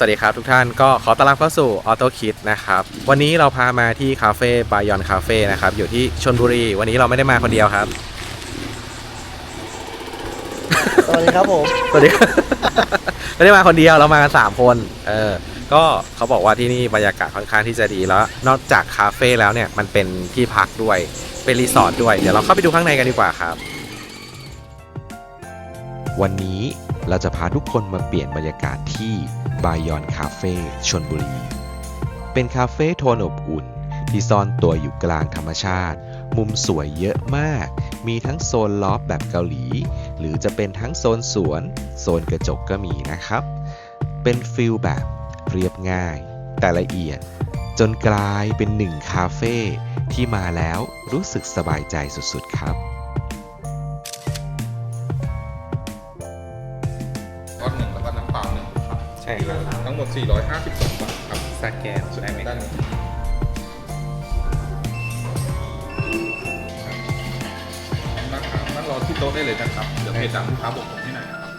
สวัสดีครับทุกท่านก็ขอต้อนรับเข้าสู่ Auto Kit นะครับ วันนี้เราพามาที่คาเฟ่บายอนคาเฟ่นะครับ อยู่ที่ชนบุรี วันนี้เราไม่ได้มาคนเดียวครับ สวัสดีครับผม สวัสดี ไม่ได้มาคนเดียวเรามากันสามคน เออ ก็เขาบอกว่าที่นี่บรรยากาศค่อนข้างที่จะดีแล้ว นอกจากคาเฟ่แล้วเนี่ยมันเป็นที่พักด้วย เป็นรีสอร์ทด้วย เดี๋ยวเราเข้าไปดูข้างในกันดีกว่าครับ วันนี้ เราจะพาทุกคนมาเปลี่ยนบรรยากาศที่บายอนคาเฟ่ชนบุรี เป็นคาเฟ่โทนอบอุ่น ที่ซ่อนตัวอยู่กลางธรรมชาติ มุมสวยเยอะมาก มีทั้งโซนลอฟแบบเกาหลี หรือจะเป็นทั้งโซนสวน โซนกระจกก็มีนะครับ เป็นฟิลแบบเรียบง่าย แต่ละเอียด จนกลายเป็นหนึ่งคาเฟ่ที่มาแล้วรู้สึกสบายใจสุดๆครับ 452 บาทครับสแกนได้ไหมด้านนี้นะครับนั่งรอที่โต๊ะได้เลยนะครับ เดี๋ยวเพจดังลูกค้าบอกผมให้หน่อยนะครับ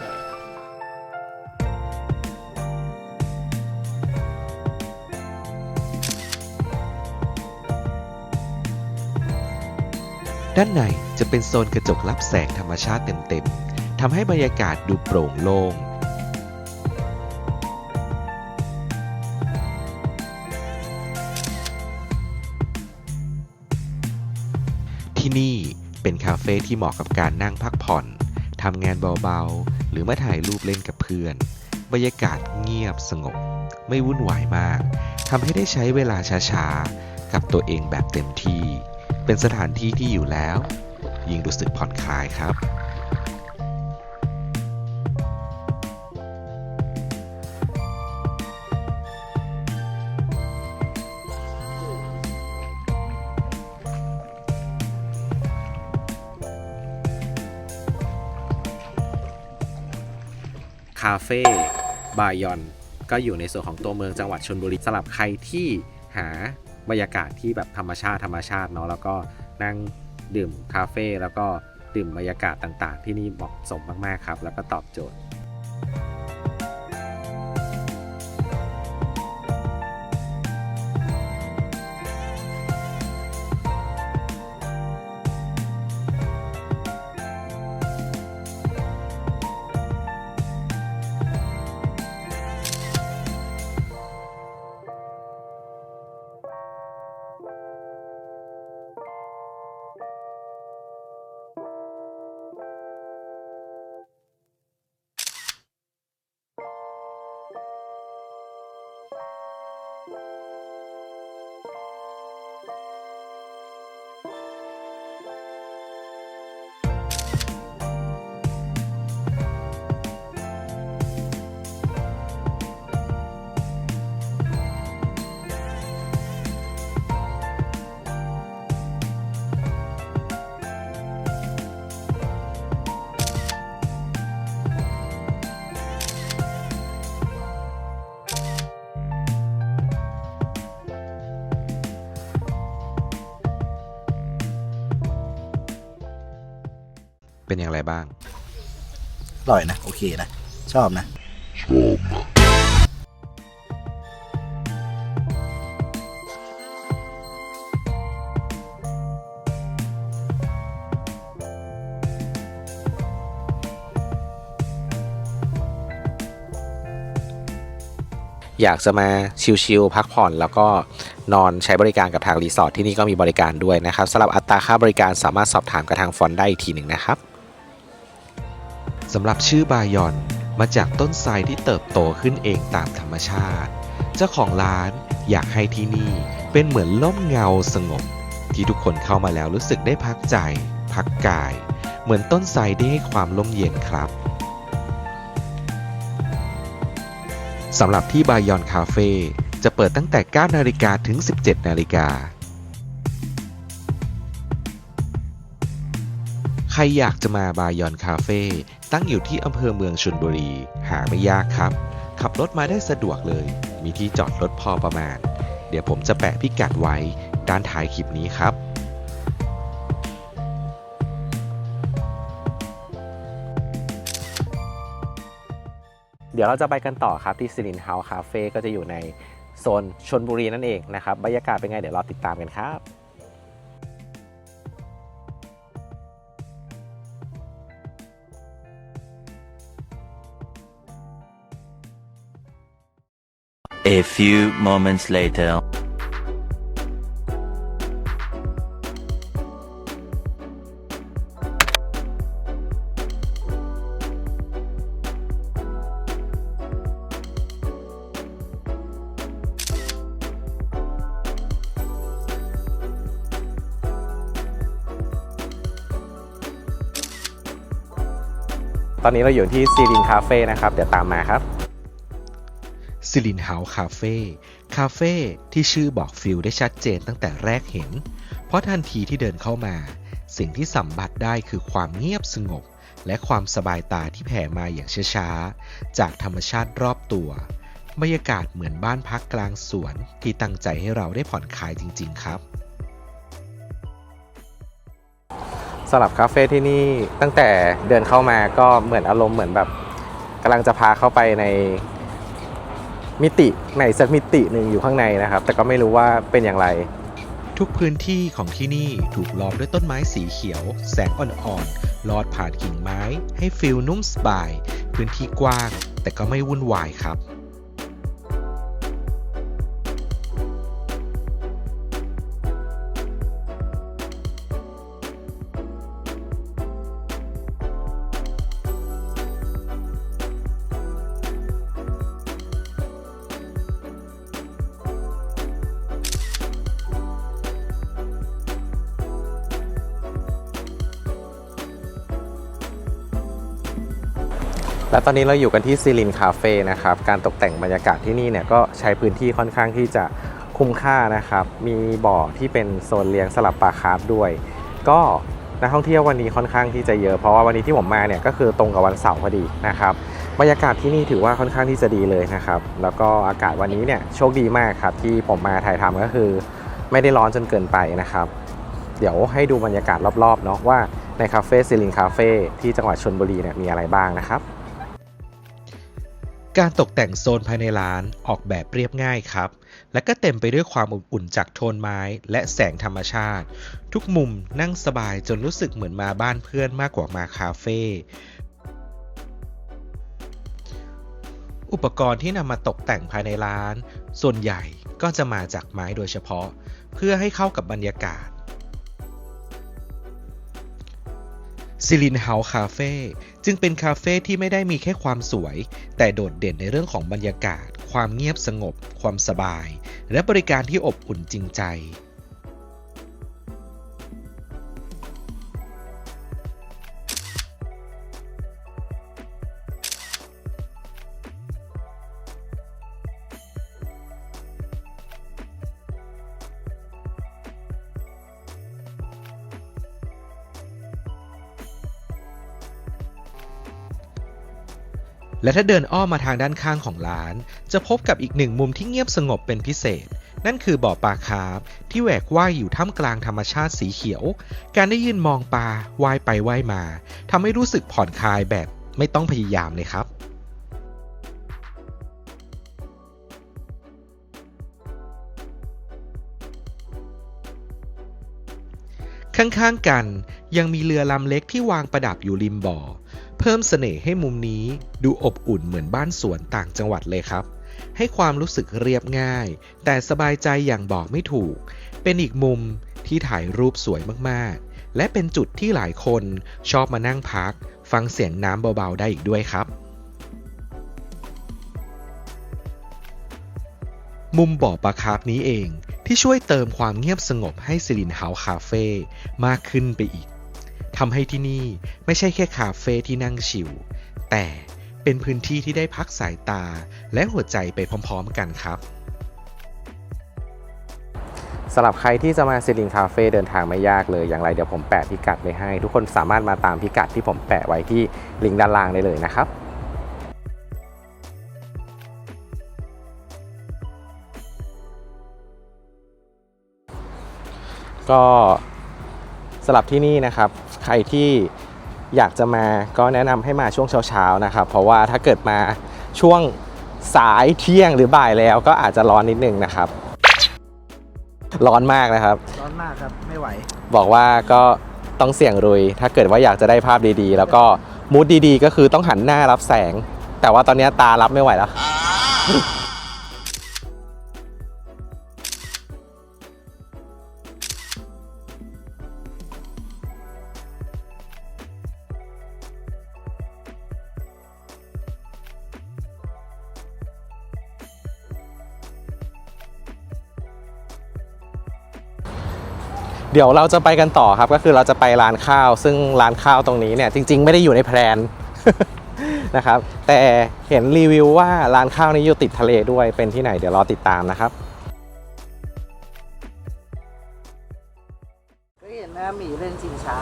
ด้านในจะเป็นโซนกระจกรับแสงธรรมชาติเต็มๆทำให้บรรยากาศดูโปร่งโล่ง ที่นี่เป็นคาเฟ่ที่เหมาะกับการนั่งพักผ่อนทำงานเบาๆ หรือมาถ่ายรูปเล่นกับเพื่อน บรรยากาศเงียบสงบ ไม่วุ่นวายมากทำให้ได้ใช้เวลาช้าๆ กับตัวเองแบบเต็มที่ เป็นสถานที่ที่อยู่แล้ว ยิ่งรู้สึกผ่อนคลายครับ คาเฟ่บายอนก็อยู่ในส่วนของตัวเมืองจังหวัดชนบุรีสำหรับใครที่หาบรรยากาศที่แบบธรรมชาติธรรมชาติเนาะแล้วก็นั่งดื่มคาเฟ่แล้วก็ดื่มบรรยากาศต่างๆ ที่นี่เหมาะสมมากๆครับ แล้วก็ตอบโจทย์ เป็นอย่างไรบ้าง อร่อยนะ โอเคนะ ชอบนะ อยากจะมาชิลๆพักผ่อนแล้วก็นอนใช้บริการกับทางรีสอร์ทที่นี่ก็มีบริการด้วยนะครับสำหรับอัตราค่าบริการสามารถสอบถามกับทางฟอนต์ได้อีกทีหนึ่งนะครับ สำหรับชื่อบายอนมาจากต้นไทรที่เติบโตขึ้นเองตามธรรมชาติ เจ้าของร้านอยากให้ที่นี่เป็นเหมือนล่มเงาสงบ ที่ทุกคนเข้ามาแล้วรู้สึกได้พักใจ พักกาย เหมือนต้นไทรได้ให้ความร่มเย็นครับสำหรับที่บายอนคาเฟ่จะเปิดตั้งแต่ 9 นาฬิกาถึง 17 นาฬิกา รอยากจะมาบายอนคาเฟ่ตั้งอยู่ที่อำเภอเมืองชลบุรี หาไม่ยากครับ ขับรถมาได้สะดวกเลย มีที่จอดรถพอประมาณ เดี๋ยวผมจะแปะพิกัดไว้ด้านท้ายคลิปนี้ครับ เดี๋ยวเราจะไปกันต่อครับที่ซิลินเฮาส์คาเฟ่ก็จะอยู่ในโซนชนบุรีนั่นเองนะครับบรรยากาศเป็นไงเดี๋ยวเราติดตามกันครับ A few moments later. ตอนนี้เราอยู่ที่ซีลินคาเฟ่นะครับ เดี๋ยวตามมาครับ ซิลินเฮาส์คาเฟ่คาเฟ่ที่ชื่อบอกฟิลได้ชัดเจนตั้งแต่แรกเห็น เพราะทันทีที่เดินเข้ามา สิ่งที่สัมผัสได้คือความเงียบสงบ และความสบายตาที่แผ่มาอย่างช้าๆ จากธรรมชาติรอบตัวบรรยากาศเหมือนบ้านพักกลางสวนที่ตั้งใจให้เราได้ผ่อนคลายจริง ๆ ครับสำหรับคาเฟ่ที่นี่ตั้งแต่เดินเข้ามาก็เหมือนอารมณ์เหมือนแบบกำลังจะพาเข้าไปใน มิติในสักมิติหนึ่งอยู่ข้างในนะครับ แต่ก็ไม่รู้ว่าเป็นอย่างไร ทุกพื้นที่ของที่นี่ถูกล้อมด้วยต้นไม้สีเขียว แสงอ่อนๆลอดผ่านกิ่งไม้ ให้ฟิลนุ่มสบาย พื้นที่กว้าง แต่ก็ไม่วุ่นวายครับ และตอนนี้เราอยู่กันที่ซีลินคาเฟ่นะครับ การตกแต่งบรรยากาศที่นี่เนี่ยก็ใช้พื้นที่ค่อนข้างที่จะคุ้มค่านะครับ มีบ่อที่เป็นโซนเลี้ยงสลับปลาคาร์ฟด้วย ก็นักท่องเที่ยววันนี้ค่อนข้างที่จะเยอะเพราะว่าวันนี้ที่ผมมาเนี่ยก็คือตรงกับวันเสาร์พอดีนะครับบรรยากาศที่นี่ถือว่าค่อนข้างที่จะดีเลยนะครับ แล้วก็อากาศวันนี้เนี่ยโชคดีมากครับที่ผมมาถ่ายทำก็คือ ไม่ได้ร้อนจนเกินไปนะครับ เดี๋ยวให้ดูบรรยากาศรอบๆเนาะว่าในคาเฟ่ซิลินคาเฟ่ที่จังหวัดชนบุรีเนี่ยมีอะไรบ้างนะครับ การตกแต่งโซนภายในร้านออกแบบเรียบง่ายครับ และก็เต็มไปด้วยความอบอุ่นจากโทนไม้และแสงธรรมชาติ ทุกมุมนั่งสบายจนรู้สึกเหมือนมาบ้านเพื่อนมากกว่ามาคาเฟ่อุปกรณ์ที่นำมาตกแต่งภายในร้าน ส่วนใหญ่ก็จะมาจากไม้โดยเฉพาะ เพื่อให้เข้ากับบรรยากาศซิลินเฮาส์คาเฟ่ จึงเป็นคาเฟ่ที่ไม่ได้มีแค่ความสวย แต่โดดเด่นในเรื่องของบรรยากาศ ความเงียบสงบ ความสบาย และบริการที่อบอุ่นจริงใจ และถ้าเดินอ้อมมาทางด้านข้างของร้าน จะพบกับอีกหนึ่งมุมที่เงียบสงบเป็นพิเศษ นั่นคือบ่อปลาคาร์ฟที่แหวกว่ายอยู่ท่ามกลางธรรมชาติสีเขียว การได้ยืนมองปลาว่ายไปว่ายมาทำให้รู้สึกผ่อนคลายแบบไม่ต้องพยายามเลยครับข้างๆกันยังมีเรือลำเล็กที่วางประดับอยู่ริมบ่อ เพิ่มเสน่ห์ให้มุมนี้ดูอบอุ่นเหมือนบ้านสวนต่างจังหวัดเลยครับ ให้ความรู้สึกเรียบง่าย แต่สบายใจอย่างบอกไม่ถูก เป็นอีกมุมที่ถ่ายรูปสวยมากๆ และเป็นจุดที่หลายคนชอบมานั่งพัก ฟังเสียงน้ำเบาๆได้อีกด้วยครับ มุมบ่อปลาคาร์ฟนี้เองที่ช่วยเติมความเงียบสงบให้ซิลินเฮาส์คาเฟ่มากขึ้นไปอีก ทำให้ที่นี่ไม่ใช่แค่คาเฟ่ที่นั่งชิลแต่เป็นพื้นที่ที่ได้พักสายตาและหัวใจไปพร้อมๆกันครับสำหรับใครที่จะมาซิลินคาเฟ่เดินทางไม่ยากเลยอย่างไรเดี๋ยวผมแปะพิกัดไว้ให้ ทุกคนสามารถมาตามพิกัดที่ผมแปะไว้ที่ลิงก์ด้านล่างได้เลยนะครับก็สำหรับที่นี่นะครับ รที่อยากจะมาก็แนะนำให้มาช่วงเช้าๆนะครับ เพราะว่าถ้าเกิดมาช่วงสายเที่ยงหรือบ่ายแล้วก็อาจจะร้อนนิดนึงนะครับ ร้อนมากนะครับ ร้อนมากครับไม่ไหว บอกว่าก็ต้องเสี่ยงรุย ถ้าเกิดว่าอยากจะได้ภาพดีๆ แล้วก็มูดดีๆ ก็คือต้องหันหน้ารับแสง แต่ว่าตอนนี้ตารับไม่ไหวแล้ว เดี๋ยวเราจะไปกันต่อครับก็คือเราจะไปร้านข้าว ซึ่งร้านข้าวตรงนี้เนี่ยจริง ๆ ไม่ได้อยู่ในแพลนนะครับ แต่เห็นรีวิวว่าร้านข้าวนี้อยู่ติดทะเลด้วยเป็นที่ไหนเดี๋ยวรอติดตามนะครับก็เห็นหน้าหมีเล่นชิงช้า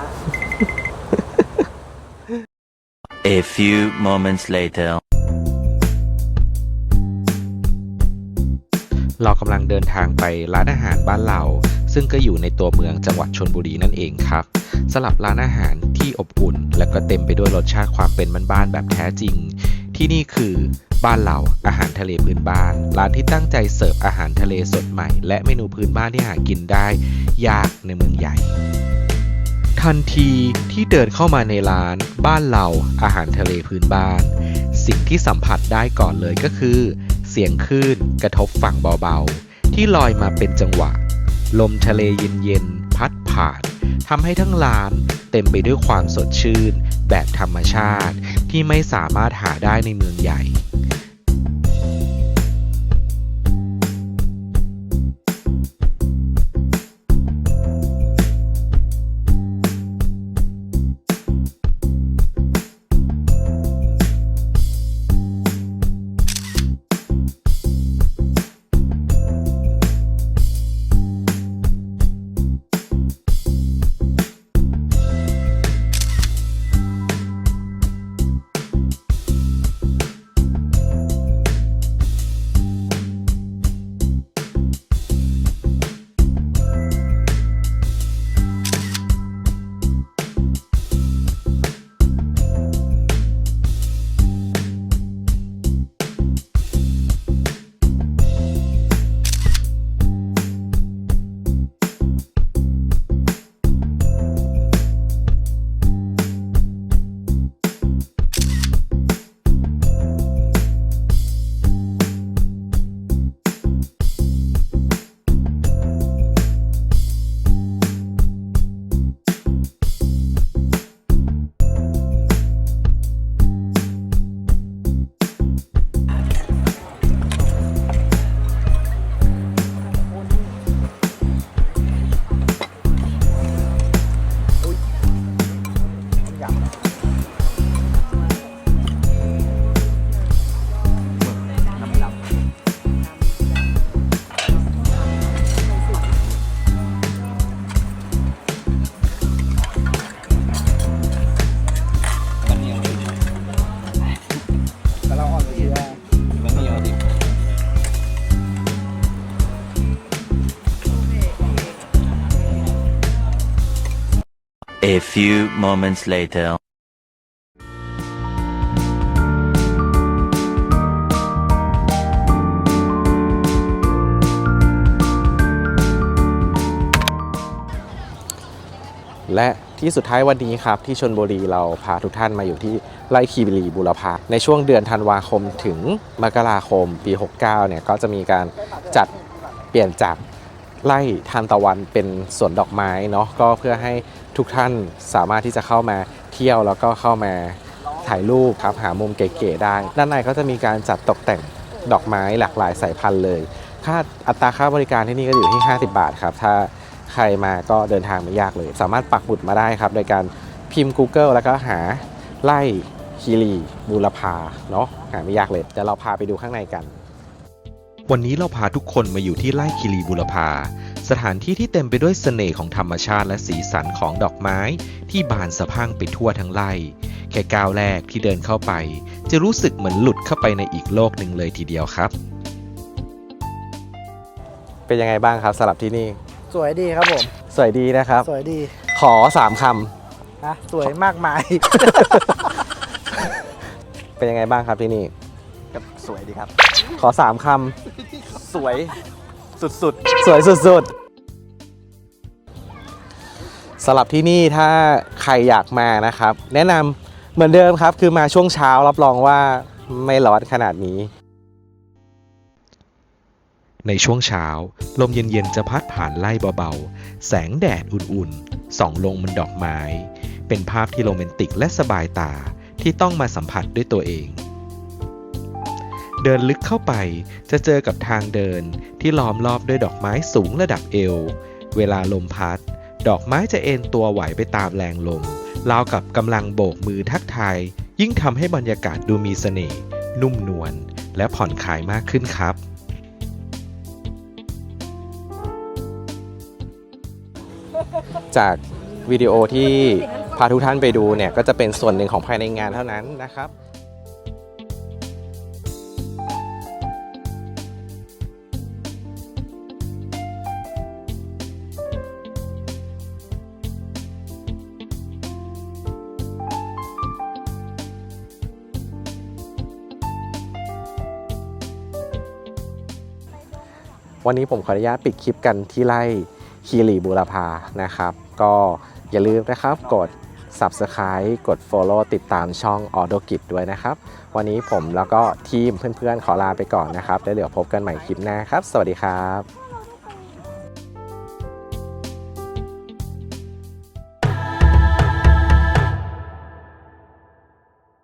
A few moments later. เรากำลังเดินทางไปร้านอาหารบ้านเรา ซึ่งก็อยู่ในตัวเมืองจังหวัดชนบุรีนั่นเองครับสำหรับร้านอาหารที่อบอุ่น และก็เต็มไปด้วยรสชาติความเป็นบ้านๆแบบแท้จริง ที่นี่คือบ้านเราอาหารทะเลพื้นบ้าน ร้านที่ตั้งใจเสิร์ฟอาหารทะเลสดใหม่ และเมนูพื้นบ้านที่หากินได้ ยากในเมืองใหญ่ ทันทีที่เดินเข้ามาในร้าน บ้านเราอาหารทะเลพื้นบ้าน สิ่งที่สัมผัสได้ก่อนเลยก็คือ เสียงคลื่นกระทบฝั่งเบาๆ ที่ลอยมาเป็นจังหวะ ลมทะเลเย็นๆพัดผ่านทำให้ทั้งร้านเต็มไปด้วยความสดชื่น แบบธรรมชาติที่ไม่สามารถหาได้ในเมืองใหญ่ few moments later. และที่สุดท้ายวันนี้ครับที่ชนบุรีเราพาทุกท่านมาอยู่ที่ไร่คีรีบูรพาในช่วงเดือนธันวาคมถึงมกราคมปี 69 เนี่ยก็จะมีการจัดเปลี่ยนจากไร่ทานตะวันเป็นสวนดอกไม้เนาะก็เพื่อให้ ทุกท่านสามารถที่จะเข้ามาเที่ยวแล้วก็เข้ามาถ่ายรูปครับหามุมเก๋ๆได้ ด้านในก็จะมีการจัดตกแต่งดอกไม้หลากหลายสายพันธุ์เลย ค่าอัตราค่าบริการที่นี่ก็อยู่ที่ 50 บาทครับ ถ้าใครมาก็เดินทางไม่ยากเลย สามารถปักหมุดมาได้ครับ โดยการพิมพ์ Google แล้วก็หาไล่คีรีบูรพาเนาะหาไม่ยากเลยเดี๋ยวเราพาไปดูข้างในกัน วันนี้เราพาทุกคนมาอยู่ที่ไร่คิรีบุรพา สถานที่ที่เต็มไปด้วยเสน่ห์ของธรรมชาติและสีสันของดอกไม้ที่บานสะพรั่งไปทั่วทั้งไร่แค่ก้าวแรกที่เดินเข้าไป จะรู้สึกเหมือนหลุดเข้าไปในอีกโลกหนึ่งเลยทีเดียวครับ เป็นยังไงบ้างครับสำหรับที่นี่ สวยดีครับผม สวยดีนะครับ สวยดีขอสามคนะสวยมากมายำเป็นยังไงบ้างครับที่นี่ กับสวยดีครับ ขอสามคำสวยสุดๆสวยสุดๆ สำหรับที่นี่ถ้าใครอยากมานะครับ แนะนำเหมือนเดิมครับ คือมาช่วงเช้ารับรองว่าไม่ร้อนขนาดนี้ ในช่วงเช้า ลมเย็นๆจะพัดผ่านไล่เบาๆ แสงแดดอุ่นๆส่องลงบนดอกไม้ เป็นภาพที่โรแมนติกและสบายตาที่ต้องมาสัมผัสด้วยตัวเองเดินลึกเข้าไปจะเจอกับทางเดินที่ล้อมรอบด้วยดอกไม้สูงระดับเอว เวลาลมพัด ดอกไม้จะเอ็นตัวไหวไปตามแรงลมราวกับกำลังโบกมือทักทาย ยิ่งทำให้บรรยากาศดูมีเสน่ห์นุ่มนวลและผ่อนคลายมากขึ้นครับ จากวิดีโอที่พาทุกท่านไปดูเนี่ยก็จะเป็นส่วนหนึ่งของภายในงานเท่านั้นนะครับ วันนี้ผมขออนุญาตปิดคลิปกันที่ไร่คีรีบูรพานะครับ ก็อย่าลืมนะครับกด Subscribe กด Follow ติดตามช่อง a u d o g i t ด้วยนะครับ วันนี้ผมแล้วก็ทีมเพื่อนๆ ขอลาไปก่อนนะครับ แล้วเดี๋ยวพบกันใหม่คลิปหน้าครับ สวัสดีครับ